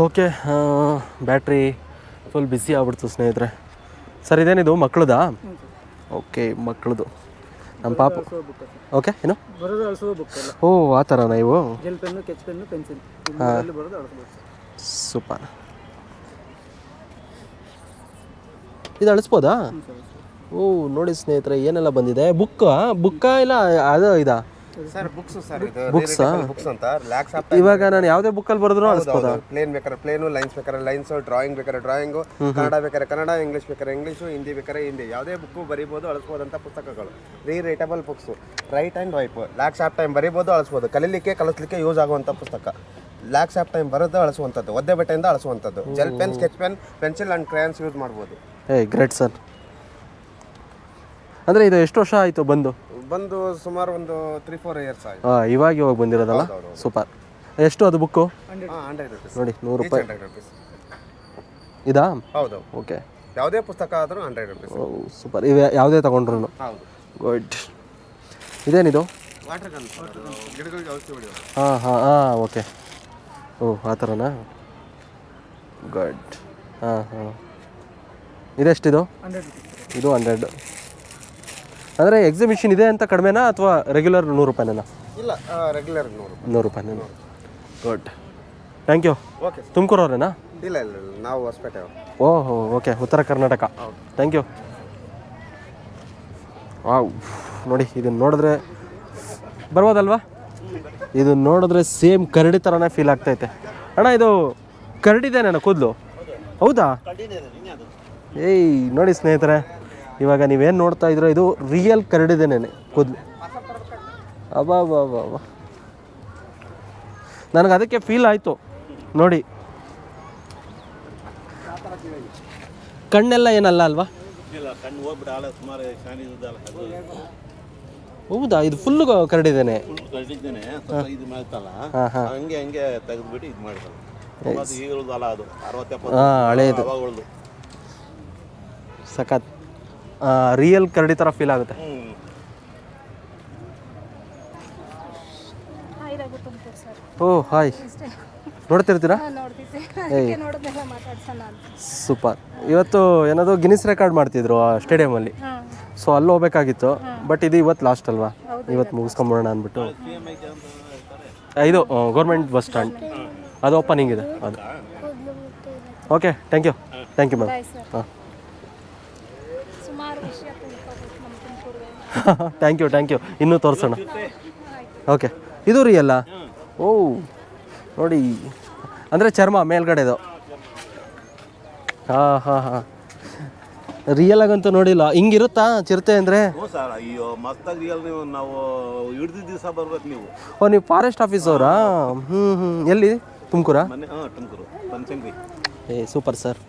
Okay battery full ಬಿಸಿ ಆಗ್ಬಿಡ್ತು ಸ್ನೇಹಿತರೆ. Sir ಇದೇನಿದು? ಮಕ್ಕಳದಾ ಓಕೆ ಮಕ್ಕಳದು ನಮ್ಮ ಪಾಪ. ಓಕೆ ಏನು? ಓ ಆ ಥರನಾ ಇವು? ಸೂಪರ್ ಇದು ಅಳಿಸ್ಬೋದಾ? ಓ ನೋಡಿ ಸ್ನೇಹಿತರೆ ಏನೆಲ್ಲ ಬಂದಿದೆ? ಬುಕ್ಕ ಬುಕ್ಕಾ ಇಲ್ಲ ಅದು ಇದಾ? ಸರ್ ಬುಕ್ಸ್ ಸರ್ ಇದು Books? ಆ? ಬುಕ್ಸ್ ಅಂತ ಲ್ಯಾಕ್ಸ್ ಇವಾಗ ನಾನು ಯಾವುದೇ ಬುಕ್ಕಲ್ಲಿ ಬರೆದ್ರು ಅನ್ಸ್ಬೋದು? ಪ್ಲೇನ್ ಬೇಕಾರೆ ಪ್ಲೇನು ಲೈನ್ಸ್ ಬೇಕಾದ್ರೆ ಲೈನ್ಸ್ ಡ್ರಾಯಿಂಗ್ ಬೇಕಾದ್ರೆ ಡ್ರಾಯಿಂಗು ಕನ್ನಡ ಬೇಕಾರೆ ಕನ್ನಡ ಇಂಗ್ಲೀಷ್ ಬೇಕಾರೆ ಇಂಗ್ಲೀಷು ಹಿಂದಿ ಬೇಕಾರೆ ಹಿಂದಿ. ಯಾವುದೇ ಬುಕ್ಕು ಬರಿಬೋದು ಅಳಿಸ್ಬೋದಂತ ಪುಸ್ತಕಗಳು. Rewritable books write and wipe lakhs of time ಬರಿಬೋದು ಅಳಿಸ್ಬೋದು. ಕಲೀಲಿಕ್ಕೆ ಕಲಿಸ್ಲಿಕ್ಕೆ ಯೂಸ್ ಆಗುವಂಥ ಪುಸ್ತಕ. ಲ್ಯಾಕ್ಸ್ ಆಫ್ ಟೈಮ್ ಬರೋದು ಅಳಿಸುವಂಥದ್ದು. ಒದ್ದೆ ಬಟ್ಟೆಯಿಂದ ಅಳಿಸುವಂಥದ್ದು. Gel pen sketch pen pencil and crayons use ಮಾಡ್ಬೋದು. ಏ ಗ್ರೇಟ್ ಸರ್ ಅಂದರೆ ಇದು ಎಷ್ಟು ವರ್ಷ ಆಯಿತು ಬಂದು? ಬಂದು ಸುಮಾರು ಒಂದು ತ್ರೀ ಫೋರ್ ಇಯರ್ಸ್ ಆಗಿದೆ ಹಾಂ ಇವಾಗ ಇವಾಗ ಬಂದಿರೋದಲ್ಲ? ಸೂಪರ್. ಎಷ್ಟು ಅದು ಬುಕ್ಕು? ಹಾಂ ಹಂಡ್ರೆಡ್ ರುಪೀಸ್ ನೋಡಿ ನೂರು ರೂಪಾಯಿ. ಹಂಡ್ರೆಡ್ ರುಪೀಸ್ ಇದಾ? ಹೌದು. ಓಕೆ. ಯಾವುದೇ ಪುಸ್ತಕ ಆದರೂ ಹಂಡ್ರೆಡ್ ರುಪೀಸ್ ಓ ಸೂಪರ್. ಇವೆ ಯಾವುದೇ ತಗೊಂಡ್ರು ಹೌದು. ಗುಡ್. ಇದೇನಿದು? ವಾಟರ್ ಗನ್ ಗಿಡಗಳಿಗೆ ಔಷಧಿ ಹೊಡೆಯೋದು. ಹಾಂ ಹಾಂ ಹಾಂ ಓಕೆ. ಓ ಆ ಥರನಾ ಗುಡ್. ಹಾಂ ಹಾಂ. ಇದೆಷ್ಟಿದು? ಇದು ಹಂಡ್ರೆಡ್. ಅಂದರೆ ಎಕ್ಸಿಬಿಷನ್ ಇದೆ ಅಂತ ಕಡಿಮೆನಾ ಅಥವಾ ರೆಗ್ಯುಲರ್ ನೂರು ರೂಪಾಯಿನೇನಾ? ಇಲ್ಲ ರೆಗ್ಯುಲರ್ ನೂರು ನೂರು ರೂಪಾಯಿನೇನಾ? ಗುಡ್ ಥ್ಯಾಂಕ್ ಯು ಓಕೆ ತುಮಕೂರವ್ರೇನಾ ಇಲ್ಲ ಇಲ್ಲ ಇಲ್ಲ, ನಾವು ಹೊಸಪೇಟೆ ಅವರು. ಓಹೋ ಓಕೆ ಉತ್ತರ ಕರ್ನಾಟಕ. ಥ್ಯಾಂಕ್ ಯು ವಾವ್ ನೋಡಿ ಇದನ್ನ ನೋಡಿದ್ರೆ ಬರ್ಬೋದಲ್ವಾ? ಇದು ನೋಡಿದ್ರೆ ಸೇಮ್ ಕರಡಿ ಥರನೇ ಫೀಲ್ ಆಗ್ತೈತೆ. ಅಣ್ಣ ಇದು ಕರಡಿದೇನೇನ ಕೂದಲು? ಹೌದಾ. ಏಯ್ ನೋಡಿ ಸ್ನೇಹಿತರೆ. ಇವಾಗ ನೀವೇನು ನೋಡ್ತಾ ಇದ್ದೀರೋ ಇದು ರಿಯಲ್ ಕರಡಿದೇನೆ ಕೂದಲು. ಅಬ್ಬಾ ಬಾ ಬಾ ಬಾ ನನಗೆ ಅದಕ್ಕೆ ಫೀಲ್ ಆಯಿತು. ನೋಡಿ. ಕಣ್ಣೆಲ್ಲ ಏನಲ್ಲ ಅಲ್ವಾ? ಹೌದಾ? ಇದು ಫುಲ್ಲು ಕರಡಿದ್ದೇನೆ ಫುಲ್ ಕಳ್ದಿದ್ದೇನೆ ಸ್ವಲ್ಪ ಇದು ಮಾಡ್ತಲ್ಲ ಹಾಂ ಹಾಂ. ಹಂಗೆ ಹಂಗೆ ತೆಗೆದ್ಬಿಟ್ಟು ಇದು ಮಾಡಿದ್ರು. ಅದು ಈಗ ಅಲ್ಲ ಅದು. ಅರವತ್ತೆಪ್ಪತ್ತು ಹಾಂ ಹಳೇದು. ಅವಾಗ ಉಳ್ದು. ಸಖತ್. ರಿಯಲ್ ಕರಡಿ ಥರ ಫೀಲ್ ಆಗುತ್ತೆ. ಓ ಹಾಯ್ ನೋಡ್ತಿರ್ತೀರಾ? ಸೂಪರ್ ಇವತ್ತು ಏನದು ಗಿನಿಸ್ ರೆಕಾರ್ಡ್ ಮಾಡ್ತಿದ್ರು ಆ ಸ್ಟೇಡಿಯಮಲ್ಲಿ ಸೊ ಅಲ್ಲಿ ಹೋಗ್ಬೇಕಾಗಿತ್ತು. ಬಟ್ ಇದು ಇವತ್ತು ಲಾಸ್ಟ್ ಅಲ್ವಾ? ಇವತ್ತು ಮುಗಿಸ್ಕೊಂಬಿಡೋಣ ಅಂದ್ಬಿಟ್ಟು. ಇದು ಗೌರ್ಮೆಂಟ್ ಬಸ್ ಸ್ಟ್ಯಾಂಡ್ ಅದು ಓಪನಿಂಗ್ ಇದೆ. ಅದು. Okay thank you thank you ma'am ಹಾಂ ಸುಮಾರು ವಿಷಯ ತಿಳ್ಕೊಬೇಕು ನಮ್ಮ ತುಮಕೂರಿಗೆ ಥ್ಯಾಂಕ್ ಯು ಥ್ಯಾಂಕ್ ಯು ಇನ್ನೂ ತೋರಿಸೋಣ. ಓಕೆ ಇದು ರಿಯಲ್ಲ ಓ ನೋಡಿ. ಅಂದರೆ ಚರ್ಮ ಮೇಲ್ಗಡೆದು. ಹಾಂ ಹಾಂ ಹಾಂ. ರಿಯಲ್ ಆಗಂತೂ ನೋಡಿಲ್ಲ. ಹಿಂಗಿರುತ್ತಾ ಚಿರತೆ ಅಂದರೆ? ಸರ್ ಅಯ್ಯೋ ಮಸ್ತಾಗಿ ರಿಯಲ್ ನೀವು ನಾವು ಹಿಡಿದ ದಿವಸ ಬರ್ಬೇಕು ನೀವು. ಓ ನೀವು ಫಾರೆಸ್ಟ್ ಆಫೀಸ್ ಅವರಾ? ಹ್ಞೂ ಹ್ಞೂ ಎಲ್ಲಿ? ತುಮಕೂರಾ? ತುಮಕೂರು. ಏ ಸೂಪರ್ ಸರ್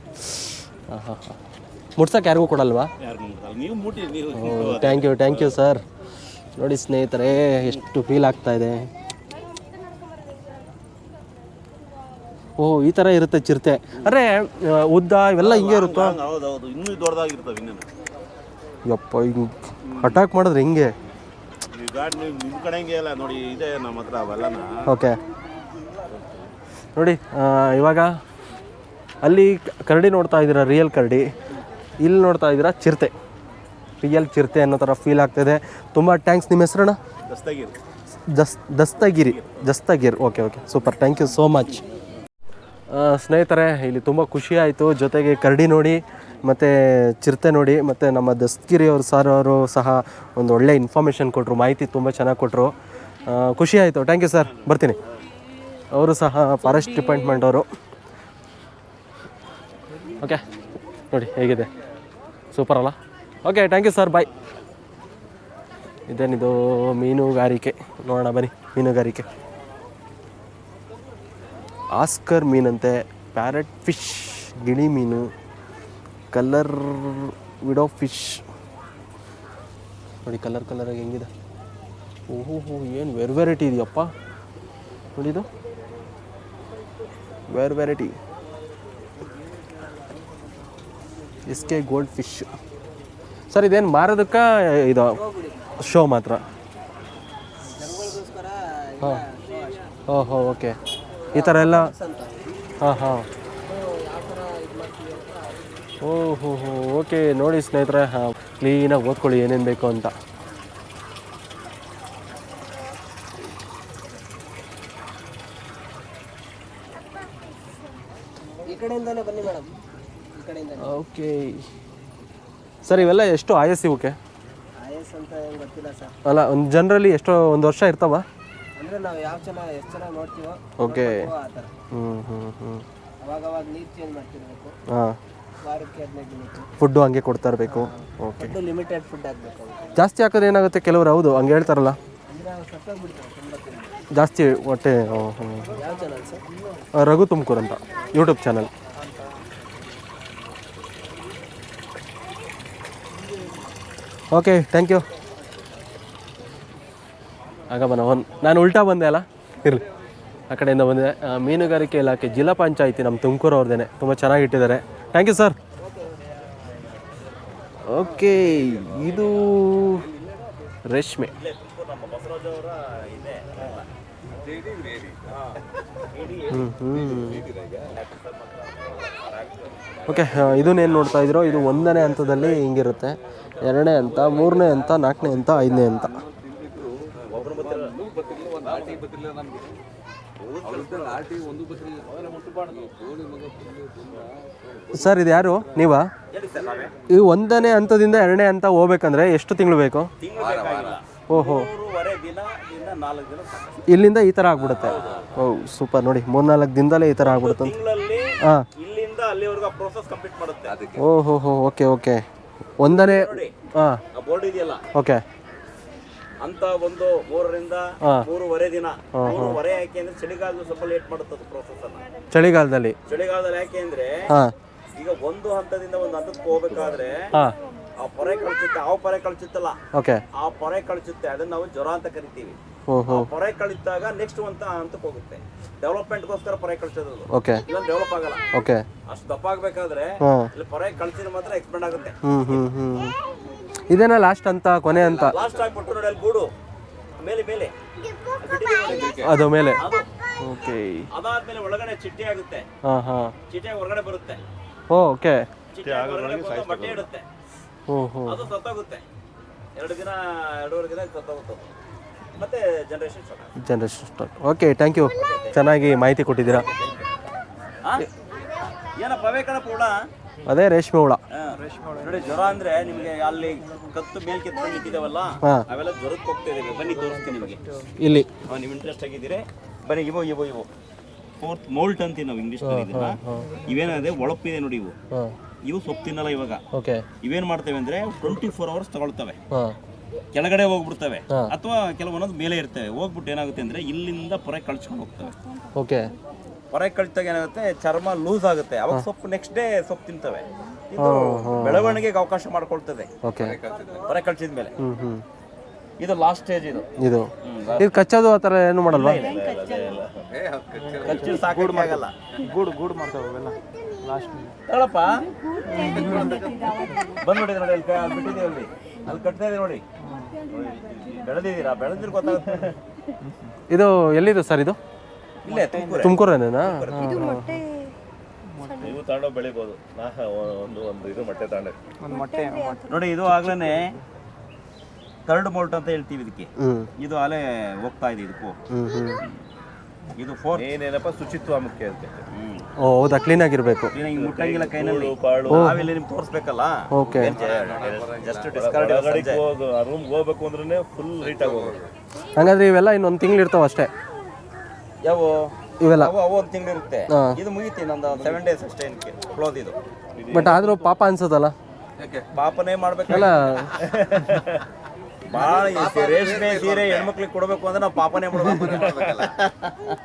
ಹಾಂ ಹಾಂ ಹಾಂ. ಮುಟ್ಸಕ್ಕೆ ಯಾರಿಗೂ ಕೊಡಲ್ವಾ? ಯಾರು ನಿಮ್ಗೆ ನೀವು ಮುಟ್ಟಿ ನೀವು thank you thank you sir ನೋಡಿ ಸ್ನೇಹಿತರೆ ಎಷ್ಟು ಫೀಲ್ ಆಗ್ತಾ ಇದೆ. ಓ ಈ ಥರ ಇರುತ್ತೆ ಚಿರತೆ. ಅರೆ ಉದ್ದ ಇವೆಲ್ಲ ಹಿಂಗೆ ಇರುತ್ತೋ ಹೌದು ಹೌದು. ಇನ್ನೂ ದೊಡ್ಡದಾಗಿರ್ತವೆ ಇನ್ನೇನು. ಯಪ್ಪ ಈಗ ಅಟ್ಯಾಕ್ ಮಾಡಿದ್ರೆ ಹಿಂಗೆ? ಈ ಗಾಡಿ ನೀವು ನಿಮ್ಮ ಕಡೆ ಹಂಗೆ ಇಲ್ಲ ನೋಡಿ ಇದೆ ನಮ್ಮ ಹತ್ರ ಅವೆಲ್ಲನ? ಓಕೆ. ನೋಡಿ ಇವಾಗ ಅಲ್ಲಿ ಕರಡಿ ನೋಡ್ತಾ ಇದ್ದೀರಾ ರಿಯಲ್ ಕರಡಿ? ಇಲ್ಲಿ ನೋಡ್ತಾ ಇದ್ದೀರಾ? ಚಿರತೆ. ರಿಯಲ್ ಚಿರತೆ ಅನ್ನೋ ಥರ ಫೀಲ್ ಆಗ್ತಿದೆ. ತುಂಬ ಟ್ಯಾಂಕ್ಸ್ ನಿಮ್ಮ ಹೆಸರಣ್ಣ? ದಸ್ತಗಿರಿ. ದಸ್ Dastagiri. Dastagiri okay okay super thank you so much ಸ್ನೇಹಿತರೆ ಇಲ್ಲಿ ತುಂಬ ಖುಷಿ ಆಯಿತು. ಜೊತೆಗೆ ಕರಡಿ ನೋಡಿ ಮತ್ತು ಚಿರತೆ ನೋಡಿ ಮತ್ತು ನಮ್ಮ ದಸ್ತಗಿರಿ ಅವರು ಸರ್ ಅವರು ಸಹ ಒಂದು ಒಳ್ಳೆ ಇನ್ಫಾರ್ಮೇಷನ್ ಕೊಟ್ಟರು ಮಾಹಿತಿ ತುಂಬ ಚೆನ್ನಾಗಿ ಕೊಟ್ಟರು ಖುಷಿ ಆಯಿತು. ಥ್ಯಾಂಕ್ ಯು ಸರ್ ಬರ್ತೀನಿ. ಅವರು ಸಹ ಫಾರೆಸ್ಟ್ ಡಿಪಾರ್ಟ್ಮೆಂಟ್ ಅವರು. ಓಕೆ ನೋಡಿ ಹೇಗಿದೆ? ಸೂಪರ್ ಅಲ್ಲ? Okay thank you sir bye ಇದೇನಿದು ಮೀನುಗಾರಿಕೆ? ನೋಡೋಣ, ಬನ್ನಿ. ಮೀನುಗಾರಿಕೆ. ಆಸ್ಕರ್ ಮೀನಂತೆ. ಪ್ಯಾರೆಟ್ ಫಿಶ್ ಗಿಣಿ ಮೀನು ಕಲರ್ ವಿಡೋ ಫಿಶ್ ನೋಡಿ ಕಲರ್ ಕಲರಾಗಿ ಹೆಂಗಿದೆ. ಓಹೋ ಏನು ವೆರ್ ವೆರೈಟಿ ಇದೆಯಪ್ಪ? ನೋಡಿದು wear variety S K gold fish. Sir ಇದೇನು ಮಾರೋದಕ್ಕೆ ಇದು ಶೋ ಮಾತ್ರ? ಹಾಂ. ಓಹೋ ಓಕೆ. ಈ ಥರ ಎಲ್ಲ? ಹಾಂ ಹಾಂ. ಓಹೋ ಹೋ ಓಕೆ. ನೋಡಿ ಸ್ನೇಹಿತರೆ ಹಾಂ ಕ್ಲೀನಾಗಿ ಓದ್ಕೊಳ್ಳಿ ಏನೇನು ಬೇಕು ಅಂತ ಈ ಕಡೆಯಿಂದಾನೇ ಬನ್ನಿ ಮೇಡಮ್ ಈ ಕಡೆಯಿಂದ ಓಕೆ. ಸರ್ ಇವೆಲ್ಲ ಎಷ್ಟು ಆಯಸ್ ಇವಕ್ಕೆ ಎಸ್ ಅಂತ ಏನು ಗೊತ್ತಿಲ್ಲ ಸರ್. ಅಲ್ಲ ಒಂದು ಜನರಲಿ ಎಷ್ಟೋ ಒಂದು ವರ್ಷ ಇರ್ತಾವ? ಅಂದರೆ ನಾವು ಯಾವ ಚೆನ್ನಾಗಿ ಎಷ್ಟು ಚೆನ್ನಾಗಿ ನೋಡ್ತೀವೋ ಓಕೆ. ಆ ಥರ. ಹ್ಞೂ ಹ್ಞೂ ಹ್ಞೂ ಅವಾಗ ಅವಾಗ ನೀರು ಚೇಂಜ್ ಮಾಡ್ತಿರ್ಬೇಕು. ಹಾಂ. ವಾರಕ್ಕೆ ಹದಿನೈದು ದಿನಕ್ಕೆ. ಫುಡ್ಡು ಹಂಗೆ ಕೊಡ್ತಾ ಇರಬೇಕು. ಓಕೆ. ಫುಡ್ ಲಿಮಿಟೆಡ್ ಫುಡ್ ಆಗಬೇಕು ಅವ್ರಿಗೆ. ಜಾಸ್ತಿ ಹಾಕೋದು ಏನಾಗುತ್ತೆ? ಕೆಲವರು ಹೌದು ಹಂಗೆ ಹೇಳ್ತಾರಲ್ಲ. ಅಂದರೆ ಅವ್ರು ಸತ್ತೋಗ್ಬಿಡ್ತಾರೆ ತುಂಬ ತಿಂದು ಜಾಸ್ತಿ ಹೊಟ್ಟೆ ಹ್ಞೂ ಹ್ಞೂ ಯಾವ ಚಾನಲ್ ಸರ್? ರಘು ತುಮಕೂರು ಅಂತ YouTube channel okay thank you ಆಗ ಬನ ಒಂದು ನಾನು ಉಲ್ಟಾ ಬಂದೆ ಅಲ್ಲ? ಇರಲಿ. ಆ ಕಡೆಯಿಂದ ಬಂದೆ. ಮೀನುಗಾರಿಕೆ ಇಲಾಖೆ ಜಿಲ್ಲಾ ಪಂಚಾಯಿತಿ ನಮ್ಮ ತುಮಕೂರು ಅವ್ರದ್ದೇನೆ ತುಂಬ ಚೆನ್ನಾಗಿ ಇಟ್ಟಿದ್ದಾರೆ. ಥ್ಯಾಂಕ್ ಯು ಸರ್ ಓಕೆ ಇದು ರೇಷ್ಮೆ. ಹ್ಞೂ ಹ್ಞೂ ಓಕೆ ಇದನ್ನೇನು ನೋಡ್ತಾ ಇದ್ದೀರೋ ಇದು ಒಂದನೇ ಹಂತದಲ್ಲಿ ಹಿಂಗಿರುತ್ತೆ. ಎರಡನೇ ಹಂತ ಮೂರನೇ ಹಂತ ನಾಲ್ಕನೇ ಹಂತ ಐದನೇ ಹಂತ. ಸರ್ ಇದು ಯಾರು? ನೀವಾ? ಈ ಒಂದನೇ ಹಂತದಿಂದ ಎರಡನೇ ಹಂತ ಹೋಗ್ಬೇಕಂದ್ರೆ ಎಷ್ಟು ತಿಂಗಳು ಬೇಕು? ಓಹೋ. ಇಲ್ಲಿಂದ ಈ ಥರ ಆಗ್ಬಿಡುತ್ತೆ. ಓ ಸೂಪರ್ ನೋಡಿ ಮೂರ್ನಾಲ್ಕು ದಿನದಲ್ಲೇ ಈ ಥರ ಆಗ್ಬಿಡುತ್ತೆ ಹಾಂ. ಅಲ್ಲಿವರೆಗೂ ಆ ಪ್ರೋಸೆಸ್ ಕಂಪ್ಲೀಟ್ ಮಾಡುತ್ತೆ. ಓಹೋ ಹೋ ಓಕೆ ಓಕೆ. ಒಂದನೇ ಹಾಂ. ಆ ಬೋರ್ಡ್ ಇದೆಯಲ್ಲ? ಓಕೆ. ಅಂತ ಒಂದು ಮೂರರಿಂದ ಹಾ. ಮೂರುವರೆ ದಿನ. ಮೂರುವರೆ ಯಾಕೆ ಅಂದ್ರೆ ಚಳಿಗಾಲದಲ್ಲಿ ಸ್ವಲ್ಪ ಲೇಟ್ ಮಾಡುತ್ತೆ ಅದು ಪ್ರೋಸೆಸ್ ಅನ್ನ. ಚಳಿಗಾಲದಲ್ಲಿ. ಚಳಿಗಾಲದಲ್ಲಿ ಯಾಕೆ ಅಂದ್ರೆ ಹಾಂ. ಈಗ ಒಂದು ಹಂತದಿಂದ ಒಂದು ಹಂತಕ್ಕೆ ಹೋಗ್ಬೇಕಾದ್ರೆ ಹಾಂ. ಆ ಪೊರೆ ಕಳಿಸುತ್ತೆ ಆ ಪೊರೆ ಕಳಚುತ್ತಲ್ಲ ಓಕೆ. ಆ ಪೊರೆ ಕಳಚುತ್ತೆ ಅದನ್ನ ನಾವು ಜ್ವರ ಅಂತ ಕರಿತೀವಿ. ಪೊರೆ ಕಳಿತಾಗ ನೆಕ್ಸ್ಟ್ ಅಂತ ಹಂತಕ್ಕೆ ಹೋಗುತ್ತೆ. ಡೆವಲಪ್ಮೆಂಟ್ಗೋಸ್ಕರ ಪೊರೆ ಕಳಿಸೋದು. ಓಕೆ ಇಲ್ಲ ಡೆವಲಪ್ ಆಗಲ್ಲ. ಓಕೆ ಅಷ್ಟು ದಪ್ಪ ಆಗ್ಬೇಕಾದ್ರೆ ಇಲ್ಲಿ ಪೊರೆ ಕಳಿಸಿದ್ರೆ ಮಾತ್ರ ಎಕ್ಸ್ಪೆಂಡ್ ಆಗುತ್ತೆ. ಹ್ಮ್ ಹ್ಮ್ ಹ್ಮ್ ಇದೇನಾ ಲಾಸ್ಟ್ ಅಂತ ಕೊನೆ ಅಂತ? ಲಾಸ್ಟ್ ಆಗ್ಬಿಟ್ಟು ನೋಡಿ ಅಲ್ಲಿ ಗೂಡು. ಮೇಲೆ ಮೇಲೆ. ಅದು ಮೇಲೆ. ಓಕೆ ಅದಾದ್ಮೇಲೆ ಒಳಗಡೆ ಚಿಟ್ಟೆ ಆಗುತ್ತೆ. ಹಾ ಹಾ. ಚಿಟ್ಟೆ ಹೊರಗಡೆ ಬರುತ್ತೆ. ಓ ಓಕೆ ಚಿಟ್ಟೆ ಹೊರಗಡೆ ಬಟ್ಟೆ ಇಡುತ್ತೆ. ಓಹೋ ಅದು ಅದು ಸತ್ತೋಗುತ್ತೆ. ಎರಡು ದಿನ ಎರಡೂವರೆ ದಿನ ಸತ್ತೋಗುತ್ತೆ generation start okay thank you ಚೆನ್ನಾಗಿ ಮಾಹಿತಿ ಕೊಟ್ಟಿದ್ದೀರಾ. ಅದೇ ರೇಷ್ಮೆ ಹುಳ. ನೋಡಿ ಜ್ವರ ಅಂದ್ರೆ ನಿಮಗೆ ಅಲ್ಲಿ ಕತ್ತು ಮೇಲ್ ಕೆತ್ಕೊಂಡು. ಅವೆಲ್ಲ ಜ್ವರಕ್ಕೆ ಹೋಗ್ತಾ ಬನ್ನಿ ತೋರಿಸ್ತೀನಿ ನಿಮಗೆ. ಇಲ್ಲಿ. ನೀವು ಇಂಟ್ರೆಸ್ಟ್ ಆಗಿದ್ದೀರಿ. ಬನ್ನಿ ಇವು ಇವು ಇವು. ಫೋರ್ತ್ ಮೋಲ್ಟ್ ಅಂತೀವಿ ನಾವು ಇಂಗ್ಲಿಷ್ ಇವೇನಾದ್ರೆ ಇವೇನದೆ ಒಳಪಿದೆ ನೋಡಿ ಇವು. ಇವು ಸೊಪ್ಪು ತಿನ್ನಲ್ಲ ಇವಾಗ ಇವೇನ್ ಮಾಡ್ತೇವೆ ಅಂದ್ರೆ ಟ್ವೆಂಟಿ ಫೋರ್ ಅವರ್ಸ್ ತಗೊಳ್ತವೆ ಕೆಳಗಡೆ ಹೋಗ್ಬಿಡ್ತವೆ. ಅಥವಾ ಕೆಲವೊಂದು ಮೇಲೆ ಇರ್ತವೆ. ಹೋಗ್ಬಿಟ್ಟು ಏನಾಗುತ್ತೆ ಅಂದ್ರೆ ಇಲ್ಲಿಂದ ಪೊರೆ ಕಳ್ಸ್ಕೊಂಡು ಹೋಗ್ತವೆ. ಓಕೆ. ಪೊರೆ ಕಳ್ಸಿದಾಗ ಏನಾಗುತ್ತೆ ಚರ್ಮ ಲೂಸ್ ಆಗುತ್ತೆ. ಅವಾಗ ಸೊಪ್ಪು ನೆಕ್ಸ್ಟ್ ಡೇ ಸೊಪ್ಪು ತಿಂತವೆ. ಇದು ಬೆಳವಣಿಗೆಗೆ ಅವಕಾಶ ಮಾಡ್ಕೊಳ್ತದೆ. ಓಕೆ. ಪೊರೆ ಕಳ್ಸಿದ ಮೇಲೆ ಇದು ಲಾಸ್ಟ್ ಸ್ಟೇಜ್ ಇದು. ಇದು. ಇದು ಕಚ್ಚೋದು ಆ ತರ ಏನು ಮಾಡಲ್ವಾ? ಕಚ್ಚಿ ಸಾಕು ಆಗಲ್ಲ. ಗೂಡು ಗೂಡು ಮಾಡ್ತಾವೆ ಅವೆಲ್ಲ. ಲಾಸ್ಟ್ ತಗೊಳಪ್ಪ ಬಂದ್ ನೋಡಿ ನೋಡಿ ಅಲ್ಲಿ ಕ- ಬಿಟ್ಟಿದ್ದೀವಿ ಅಲ್ಲಿ. ಅಲ್ಲಿ ಕಟ್ತಾ ಇದೆ ನೋಡಿ. ಬೆಳೆದಿದ್ದೀರಾ? ಬೆಳೆದಿರ್ ಗೊತ್ತಾಗುತ್ತೆ. ಇದು ಎಲ್ಲಿದು ಸರ್ ಇದು? ಇಲ್ಲೇ ತುಮಕೂರು. ತುಮಕೂರೇನೇನಾ? ಇದು ಮೊಟ್ಟೆ ನೀವು ತಗೊಂಡು ಬೆಳಿಬೋದು. ನಾ ಒಂದು ಒಂದು ಇದು ಮೊಟ್ಟೆ ತಗೊಂಡೆ ಒಂದು ಮೊಟ್ಟೆ ನೋಡಿ ಇದು ಆಗ್ಲೇ ಥರ್ಡ್ ಮೋಲ್ಟ್ ಅಂತ ಹೇಳ್ತೀವಿ ಇದಕ್ಕೆ. ಇದು ಅಲೆ ಹೋಗ್ತಾ ಇದೆ ಇದಕ್ಕೂ. ಇದು ಫೋರ್ ಏನೇನಪ್ಪ ಶುಚಿತ್ವ ಮುಖ್ಯ ಅಂತ ಓ ಹೌದಾ? ಕ್ಲೀನ್ ಆಗಿರ್ಬೇಕು. ಮುಟ್ಟಂಗಿಲ್ಲ ಕೈನಲ್ಲಿ. ನಾವಿಲ್ಲಿ ನಿಮ್ಗೆ ತೋರಿಸ್ಬೇಕಲ್ಲ? ಓಕೆ. ಜಸ್ಟ್ ಡಿಸ್ಕಾರ್ಡ್ ಹೋಗು ರೂಮ್ಗೆ ಹೋಗ್ಬೇಕು ಅಂದ್ರೆ ಫುಲ್ ಹೀಟ್ ಆಗೋದು ಹಂಗಾದ್ರೆ ಇವೆಲ್ಲ ಇನ್ನೊಂದು ತಿಂಗಳು ಇರ್ತಾವ ಅಷ್ಟೇ. ಯಾವ? ಇವೆಲ್ಲ. ಅವು ಅವು ಒಂದು ತಿಂಗಳು ಇರುತ್ತೆ. ಇದು ಮುಗಿತಿ ನಂದು ಸೆವೆನ್ ಡೇಸ್ ಅಷ್ಟೇ ಏನಕ್ಕೆ. ಕ್ಲೋಸ್ ಇದು. ಬಟ್ ಆದರೂ ಪಾಪ ಅನ್ಸೋದಲ್ಲ ಪಾಪನೇ ಮಾಡ್ಬೇಕಲ್ಲ ಭಾಳ ರೇಷ್ಮೆ ಸೀರೆ ಹೆಣ್ಮಕ್ಳಿಗೆ ಕೊಡಬೇಕು ಅಂದ್ರೆ ನಾವು ಪಾಪನೇ ಮಾಡ್ಬೇಕು.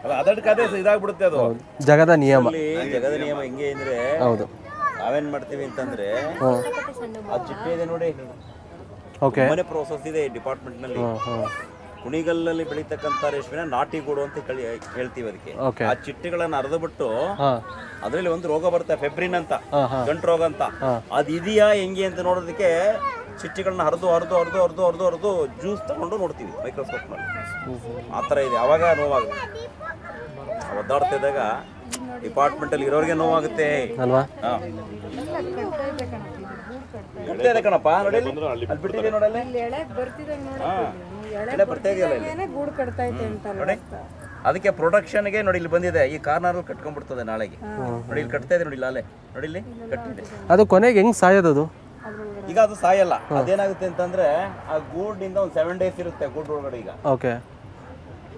ಅಲ್ಲ ಅದಕ್ಕೆ ಅದೇ ಇದಾಗ್ಬಿಡುತ್ತೆ ಅದು. ಜಗದ ನಿಯಮ. ಜಗದ ನಿಯಮ. ಹೆಂಗೆ ಅಂದ್ರೆ ಹೌದು. ನಾವೇನ್ ಮಾಡ್ತೀವಿ ಅಂತಂದ್ರೆ ಆ ಚಿಟ್ಟೆ ಇದೆ ನೋಡಿ. ಓಕೆ ಮನೆ ಪ್ರೋಸೆಸ್ ಇದೆ ಡಿಪಾರ್ಟ್ಮೆಂಟ್ನಲ್ಲಿ. ಕುಣಿಗಲ್ಲಲ್ಲಿ ಬೆಳೀತಕ್ಕಂಥ ರೇಷ್ಮೆನ ನಾಟಿ ಗೂಡು ಅಂತ ಕಳಿ ಹೇಳ್ತೀವಿ ಅದಕ್ಕೆ. ಆ ಚಿಟ್ಟೆಗಳನ್ನ ಅರ್ಧಬಿಟ್ಟು ಬಿಟ್ಟು ಅದ್ರಲ್ಲಿ ಒಂದು ರೋಗ ಬರುತ್ತೆ ಫೆಬ್ರಿನ್ ಅಂತ. ಗಂಟು ರೋಗ ಅಂತ. ಅದು ಇದೆಯಾ ಹೆಂಗೆ ಅಂತ ನೋಡೋದಕ್ಕೆ ಚಿಟ್ಟೆಗಳನ್ನ ಹರಿದು ಹರಿದು ಹರಿದು ಹರಿದು ಹರಿದು ಹರಿದು ಜ್ಯೂಸ್ ತಗೊಂಡು ನೋಡ್ತೀವಿ ಮೈಕ್ರೋಸ್ಕೋಪ್ನಲ್ಲಿ ಆ ಥರ ಇದೆ. ಅವಾಗ ನೋವಾಗುತ್ತೆ. ಒದ್ದಾಡ್ತಿದ್ದಾಗ ಡಿಪಾರ್ಟ್ಮೆಂಟ್ ಅಲ್ಲಿ ಇರೋರಿಗೆ ನೋವಾಗುತ್ತೆ. ಅಲ್ವಾ? ಹಾ. ಕಟ್ತಾ ಇದೆ ಕಣಪ್ಪ ನೋಡಿ ಅಲ್ಲಿ. ಅಲ್ಲಿ ಬಿಟ್ಟಿದೆ ನೋಡಲ್ಲಿ. ಎಳೆ ಬರ್ತಾ ಇದೆಯಲ್ಲ ಗೂಡು ಅಂತ ನೋಡಿ. ಅದಕ್ಕೆ ಪ್ರೊಡಕ್ಷನ್ಗೆ ನೋಡಿ ಇಲ್ಲಿ ಬಂದಿದೆ. ಈ ಕಾರ್ನರ್ ಕಟ್ಕೊಂಡ್ಬಿಡ್ತದೆ ನಾಳೆಗೆ. ನೋಡಿ ಇಲ್ಲಿ ಕಟ್ತಾ ಇದೆ ನೋಡಿ ಇಲ್ಲ ಅಲೆ. ನೋಡಿ ಇಲ್ಲಿ ಕಟ್ಟಿದೆ. ಅದು ಕೊನೆಗೆ ಹೆಂಗ್ ಸಾಯೋದು ಅದು? ಈಗ ಅದು ಸಾಯಲ್ಲ. ಅದೇನಾಗುತ್ತೆ ಅಂತಂದ್ರೆ ಆ ಗೂಡಿಂದ ಒಂದು ಸೆವೆನ್ ಡೇಸ್ ಇರುತ್ತೆ ಗೂಡ್ ಒಳಗಡೆ ಈಗ. ಓಕೆ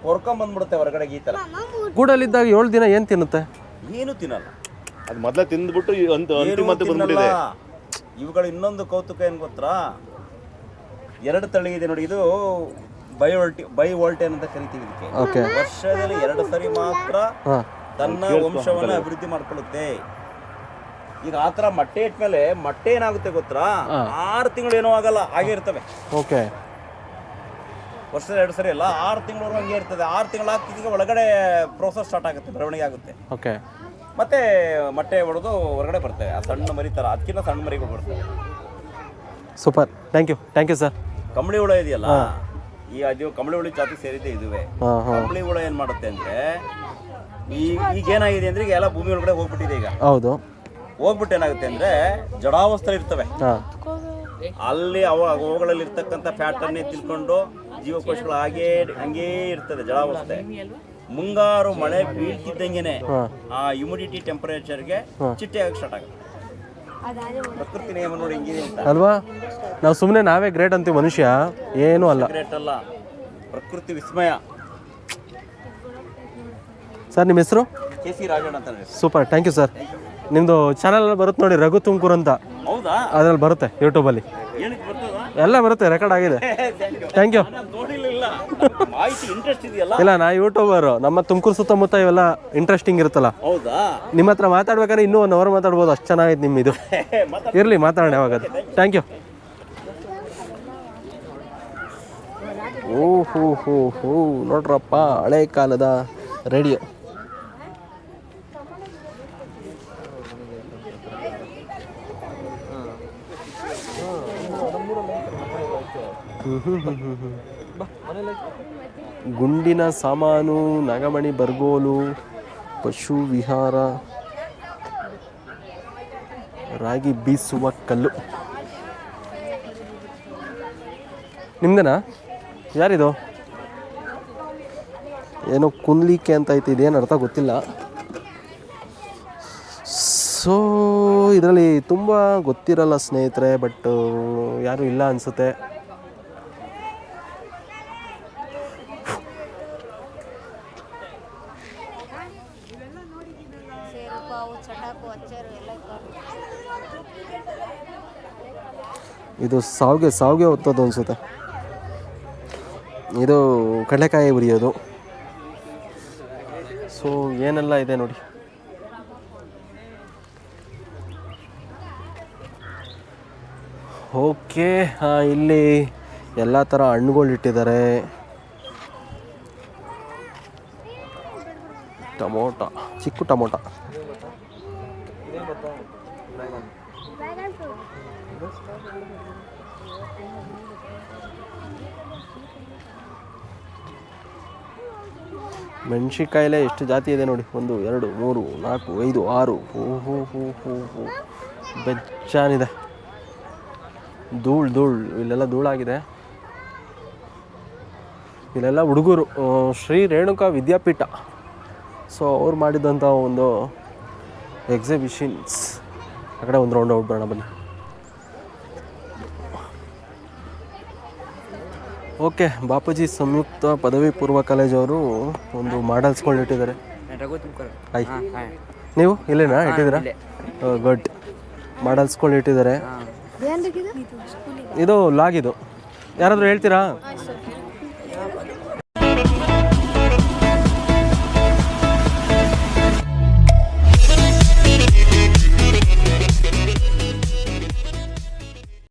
ಹೊರ್ಕೊಂಡ್ ಬಂದ್ಬಿಡುತ್ತೆ ಹೊರಗಡೆ ಈ ತರ ಗೂಡಲ್ಲಿದ್ದಾಗ ಏಳು ದಿನ ಏನು ತಿನ್ನುತ್ತೆ? ಏನು ತಿನ್ನಲ್ಲ. ಅದು ಮೊದಲೇ ತಿಂದ್ಬಿಟ್ಟು ಒಂದು ಏನು ಅಂತಿಮ ತಿನ್ನಲ್ಲ. ಬಂದ್ಬಿಟ್ಟಿದೆ. ಇವುಗಳ ಇನ್ನೊಂದು ಕೌತುಕ ಏನು ಗೊತ್ತಾ? ಎರಡು ತಳಿ ಇದೆ ನೋಡಿ ಇದು ಬಯೋಲ್ಟಿ ಬೈ ವೋಲ್ಟೇನ್ ಅಂತ ಕರಿತೀವಿ ಇದಕ್ಕೆ. ಓಕೆ ವರ್ಷದಲ್ಲಿ ಎರಡು ಸರಿ ಮಾತ್ರ ಹಾಂ. ತನ್ನ ವಂಶವನ್ನ ಅಭಿವೃದ್ಧಿ ಮಾಡ್ಕೊಳ್ಳುತ್ತೆ. ಈಗ ಆ ಥರ ಮೊಟ್ಟೆ ಇಟ್ಮೇಲೆ ಮೊಟ್ಟೆ ಏನಾಗುತ್ತೆ ಗೊತ್ತಾ? ಆರು ತಿಂಗಳು ಏನೂ ಆಗಲ್ಲ. ಹಾಗೆ ಇರ್ತವೆ. ಓಕೆ ವರ್ಷದ ಎರಡು ಸರಿ ಅಲ್ಲ ಆರು ತಿಂಗಳವರೆಗೂ ಹಂಗೆ ಇರ್ತದೆ. ಆರು ತಿಂಗಳು ಆಗ್ತಿದ್ದಾಗ ಒಳಗಡೆ ಪ್ರೋಸೆಸ್ ಸ್ಟಾರ್ಟ್ ಆಗುತ್ತೆ ಬೆಳವಣಿಗೆ ಆಗುತ್ತೆ. ಓಕೆ ಮತ್ತೆ ಮೊಟ್ಟೆ ಹೊಡೆದು ಹೊರಗಡೆ ಬರ್ತವೆ. ಆ ಸಣ್ಣ ಮರಿ ಥರ ಅದಕ್ಕಿಂತ ಸಣ್ಣ ಮರಿಗಳು ಬರ್ತವೆ. Super thank you thank you sir ಕಂಬಳಿ ಹುಳ ಇದೆಯಲ್ಲ? ಈ ಅದು ಕಂಬಳಿ ಹುಳಿ ಜಾತಿ ಸೇರಿದೆ ಇದುವೆ. ಕಂಬಳಿ ಹುಳ ಏನು ಮಾಡುತ್ತೆ ಅಂದರೆ ಈ ಈಗ ಏನಾಗಿದೆ ಅಂದರೆ ಈಗ ಎಲ್ಲ ಭೂಮಿ ಒಳಗಡೆ ಹೋಗ್ಬಿಟ್ಟಿದೆ ಈಗ. ಹೌದು. ಹೋಗ್ಬಿಟ್ಟು ಏನಾಗುತ್ತೆ ಅಂದರೆ ಜಡಾವಸ್ಥೆ ಇರ್ತವೆ. ಅಲ್ಲಿ ಅವ ಅವುಗಳಲ್ಲಿ ಇರ್ತಕ್ಕಂಥ ತಿಳ್ಕೊಂಡು ಜೀವಕೋಶಗಳು ಹಾಗೇ ಹಂಗೇ ಇರ್ತದೆ ಜಲಾವಸ್ಥೆ ಮುಂಗಾರು ಮಳೆ ಬೀಳ್ತಿದ್ದಂಗೆನೆ ಆ ಹ್ಯುಮಿಡಿಟಿ ಟೆಂಪರೇಚರ್ಗೆ ಚಿಟ್ಟೆ ಆಗಕ್ಕೆ ಸ್ಟಾರ್ಟ್ ಆಗುತ್ತೆ. ಪ್ರಕೃತಿ ನಿಯಮ ನೋಡಿ ಹೆಂಗಿದೆ ಅಂತ. ಅಲ್ವಾ? ನಾವು ಸುಮ್ಮನೆ ನಾವೇ ಗ್ರೇಟ್ ಅಂತೀವಿ ಮನುಷ್ಯ ಏನೂ ಅಲ್ಲ. ಗ್ರೇಟ್ ಅಲ್ಲ. ಪ್ರಕೃತಿ ವಿಸ್ಮಯ. ಸರ್ ನಿಮ್ಮ ಹೆಸರು? ಕೆ ಸಿ ರಾಜಣ್ಣ ಅಂತ. ಸೂಪರ್ ಥ್ಯಾಂಕ್ ಯು ಸರ್ ನಿಮ್ಮದು ಚಾನಲ್ ಬರುತ್ತೆ ನೋಡಿ ರಘು ತುಮಕೂರು ಅಂತ. ಹೌದಾ? ಅದ್ರಲ್ಲಿ ಬರುತ್ತೆ ಯೂಟ್ಯೂಬಲ್ಲಿ ಏನಕ್ಕೆ ಎಲ್ಲ ಬರುತ್ತೆ ರೆಕಾರ್ಡ್ ಆಗಿದೆ. ಥ್ಯಾಂಕ್ ಯು ಇಲ್ಲ ನಾ ಯೂಟ್ಯೂಬರ್ ನಮ್ಮ ತುಮಕೂರು ಸುತ್ತಮುತ್ತ ಇವೆಲ್ಲ ಇಂಟ್ರೆಸ್ಟಿಂಗ್ ಇರುತ್ತಲ್ಲ. ನಿಮ್ಮ ಹತ್ರ ಮಾತಾಡ್ಬೇಕಾದ್ರೆ ಇನ್ನೂ ಒನ್ ಅವರ್ ಮಾತಾಡ್ಬೋದು ಅಷ್ಟು ಚೆನ್ನಾಗಿದೆ ನಿಮ್ಮ ಇದು ಇರಲಿ ಮಾತಾಡೋಣ ಯಾವಾಗ ಥ್ಯಾಂಕ್ ಯು ಓ ಹೋ ಹೋ ಹೋ ನೋಡ್ರಪ್ಪ ಹಳೆ ಕಾಲದ ರೇಡಿಯೋ. ಗುಂಡಿನ ಸಾಮಾನು, ನಗಮಣಿ ಬರ್ಗೋಲು, ಪಶು ವಿಹಾರ, ರಾಗಿ ಬೀಸುವ ಕಲ್ಲು. ನಿಮ್ದೇನಾ? ಯಾರಿದು? ಏನೋ ಕುಂದ್ಲಿಕ್ಕೆ ಅಂತ ಐತೆ, ಇದೇನು ಅರ್ಥ ಗೊತ್ತಿಲ್ಲ. ಸೊ, ಇದರಲ್ಲಿ ತುಂಬ ಗೊತ್ತಿರಲ್ಲ ಸ್ನೇಹಿತರೆ, ಬಟ್ ಯಾರೂ ಇಲ್ಲ ಅನಿಸುತ್ತೆ. ಇದು ಸಾವಿಗೆ ಸಾವಿಗೆ ಒತ್ತೋದು ಅನಿಸುತ್ತೆ. ಇದು ಕಡಲೆಕಾಯಿ ಉರಿಯೋದು ಸೊ ಏನೆಲ್ಲ ಇದೆ ನೋಡಿ. ಓಕೆ ಇಲ್ಲಿ ಎಲ್ಲ ಥರ ಹಣ್ಣುಗಳು ಇಟ್ಟಿದ್ದಾರೆ. ಟೊಮೊಟೊ, ಚಿಕ್ಕ ಟೊಮೊಟೊ. ಮೆಣಸಿನ್ಕಾಯಿಲೆ ಎಷ್ಟು ಜಾತಿ ಇದೆ ನೋಡಿ. ಒಂದು, ಎರಡು, ಮೂರು, ನಾಲ್ಕು, ಐದು, ಆರು. ಹೂ ಹೂ ಹೂ ಹೂ ಹೂ. ಬೆಚ್ಚಾನಿದೆ ಧೂಳು ಧೂಳು. ಇಲ್ಲೆಲ್ಲ ಧೂಳಾಗಿದೆ. ಇಲ್ಲೆಲ್ಲ ಹುಡುಗರು. ಶ್ರೀ ರೇಣುಕಾ ವಿದ್ಯಾಪೀಠ. ಸೊ ಅವ್ರು ಮಾಡಿದಂಥ ಒಂದು ಎಕ್ಸಿಬಿಷನ್ಸ್ ಆ ಕಡೆ ಒಂದು ರೌಂಡ್ ಔಟ್ ಬರೋಣ ಬನ್ನಿ. ಓಕೆ ಬಾಪೂಜಿ ಸಂಯುಕ್ತ ಪದವಿ ಪೂರ್ವ ಕಾಲೇಜವರು ಒಂದು ಮಾಡಲ್ಸ್ಕೊಂಡು ಇಟ್ಟಿದ್ದಾರೆ. ಹಾಯ್ ನೀವು ಇಲ್ಲೇನಾ ಇಟ್ಟಿದ್ದೀರಾ? ಗುಡ್ ಮಾಡಲ್ಸ್ಕೊಂಡು ಇಟ್ಟಿದ್ದಾರೆ. ಇದು ಲಾಗ್ ಇದು. ಯಾರಾದರೂ ಹೇಳ್ತೀರಾ?